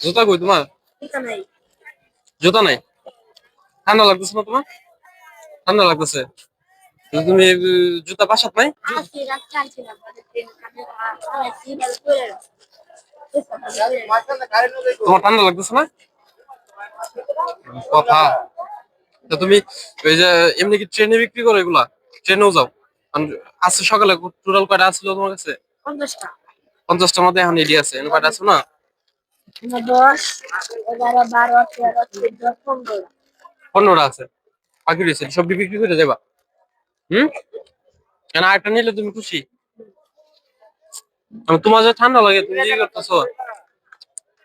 জুতা কই তোমার? এটা নাই। জুতা নাই? ঠান্ডা লাগতেছে না তোমার? ঠান্ডা লাগতেছে। তুমি জুতা বাসাত নাই? তোমার ঠান্ডা লাগতেছে না? কথা। তো তুমি ওই যে এমনি কি ট্রেনে বিক্রি করো এগুলা? ট্রেনেও যাও। আজকে সকালে টোটাল কয়টা আসছিল তোমার কাছে? পঞ্চাশটা। পঞ্চাশটার মধ্যে এখন এডি আছে। কয়টা আছে না? খুশি? তোমার যে ঠান্ডা লাগে, তুমি কি করতেছো।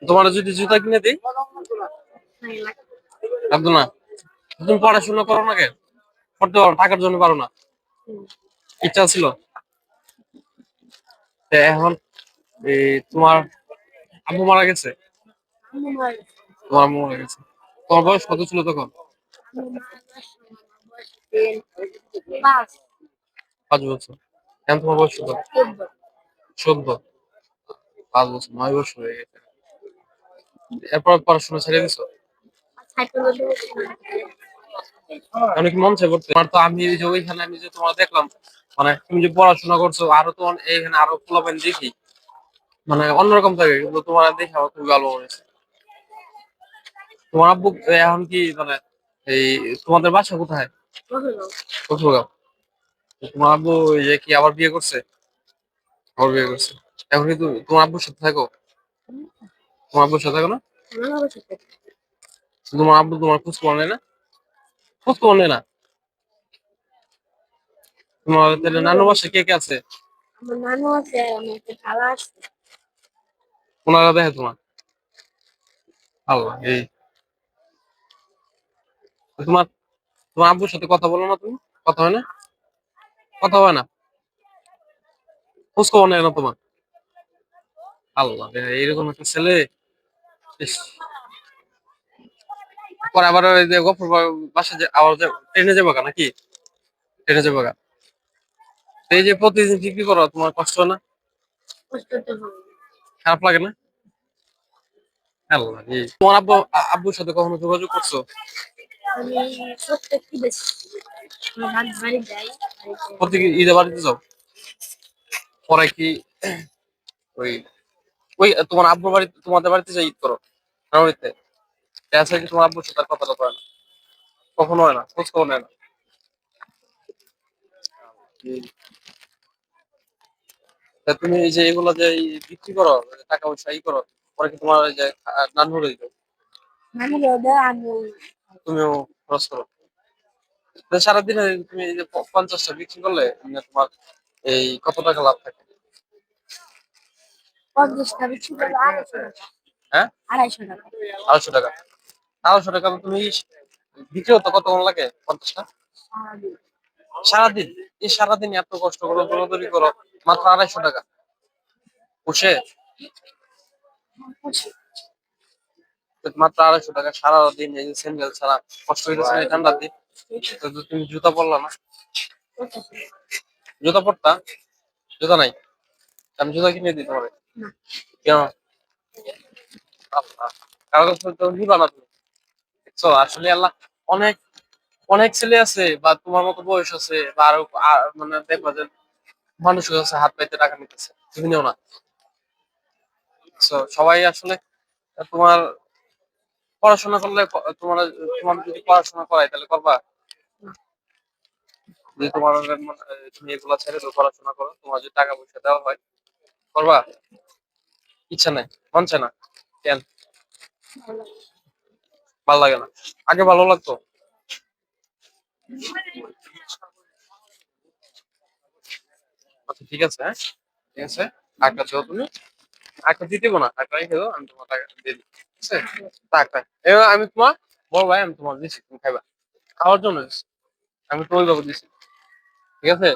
তোমার যদি জুতা কিনে দিই? লাগতো না। তুমি পড়াশোনা করো না কেন? পড়তে পারো টাকার জন্য পারো না। ইচ্ছা ছিল। এখন তোমার আব্বু মারা গেছে? তোমার আম্মু মারা গেছে। তোমার বয়স কত ছিল তখন? পাঁচ বছর। এখন তোমার বয়স কত? চোদ্দ। পাঁচ বছর, নয় বছর হয়ে গেছে। এরপর পড়াশোনা ছেড়ে দিছো? অনেক মন চাই পড়তে? আমার তো আমি যে ওইখানে আমি যে তোমার দেখলাম মানে তুমি যে পড়াশোনা করছ, আরও তো এইখানে আরও পোলাপেন দেখি। মানে অন্যরকম থাকে, কিন্তু তোমার দেখে আমার খুবই ভালো মনে হয়েছে। তোমার আব্বু এখন কি মানে এই তোমাদের বাসা কোথায়? তোমার আব্বু যে কি আবার বিয়ে করছে? আবার বিয়ে করছে। এখন তোমার আব্বুর সাথে থাকো। তোমার আব্বুর সাথে থাকো না? তোমার আব্বু তোমার খোঁজ খবর নেয় না? খোঁজ খবর নেয় না? তোমার তাহলে নানু বাসা কে কে আছে? নানু আছে, আমার খালা আছে। ওনারা দেখে তোমার। আল্লাহ এই। তোমার তোমার আব্বুর সাথে কথা বলো না তুমি, কথা হয় না? কথা হয় না। খোঁজ খবর নেয় না তোমার। আল্লাহ এইরকম একটা ছেলে। পরে আবার ওই যে গফর বাসা যে, আবার ট্রেনে যাব নাকি? ট্রেনে যাব এই যে প্রতিদিন বিক্রি করো তোমার কষ্ট না? কষ্ট তো খারাপ লাগে না? আল্লাহ তোমার আব্বু আব্বুর সাথে কখনো যোগাযোগ করছ? ঈদে বাড়িতে যাও? পরে কি ওই ওই তোমার আব্বুর বাড়িতে তোমাদের বাড়িতে যাই ঈদ করো? বাড়িতে কি তোমার আব্বুর সাথে কথাটা হয় না? কখনো হয় না খোঁজ খবর নেয় না? তা তুমি এই যে এগুলো যে বিক্রি করো টাকা পয়সা ই করো পরে কি তোমার যে আমি রোদে আমি তুমিও খরচ করো। সারাদিনে তুমি এই যে পঞ্চাশটা বিক্রি করলে মানে তোমার এই কত টাকা লাভ থাকে? পঞ্চাশটা বিক্রি করলে টাকা। হ্যাঁ? আড়াইশো টাকা। আড়াইশো টাকা। আড়াইশো টাকা তুমি বিক্রি হতো কত লাগে? পঞ্চাশটা? সারাদিন এই সারাদিন এত কষ্ট করো দৌড়াদৌড়ি করো মাত্র আড়াইশো টাকা। পুষে? মাত্র আড়াইশো টাকা সারাদিন এই যে স্যান্ডেল ছাড়া। কষ্ট হইতেছে না এই ঠান্ডার দিন। তো তুমি জুতা পরলা না? জুতা পরতা? জুতা নাই? আমি জুতা কিনে দিই তোমার। কেন? আল্লাহ, কাগজ পত্র নিবা না তুমি। আসলে আল্লাহ অনেক অনেক ছেলে আছে বা তোমার মতো বয়স আছে বা আরও মানে দেখবা যে মানুষ আছে হাত পাইতে টাকা নিতেছে, তুমি নিও না। সবাই আসলে তোমার পড়াশোনা করলে তোমার তোমার যদি পড়াশোনা করাই তাহলে করবা? যদি তোমার তুমি এগুলা ছেড়ে দাও, পড়াশোনা করো, তোমার যদি টাকা পয়সা দেওয়া হয়, করবা? ইচ্ছা নাই মানছে না, কেন? ভালো লাগে না। আগে ভালো লাগতো। আচ্ছা ঠিক আছে হ্যাঁ? ঠিক আছে আটটা দাও তুমি। আটটা দিতে না, টাকা রেখে আমি তোমার টাকা দিয়ে দিই, ঠিক আছে? এবার আমি তোমার বড় ভাই, আমি তোমার দিচ্ছি তুমি খাইবা। খাওয়ার জন্য আমি তোমার বাবু দিচ্ছি ঠিক আছে?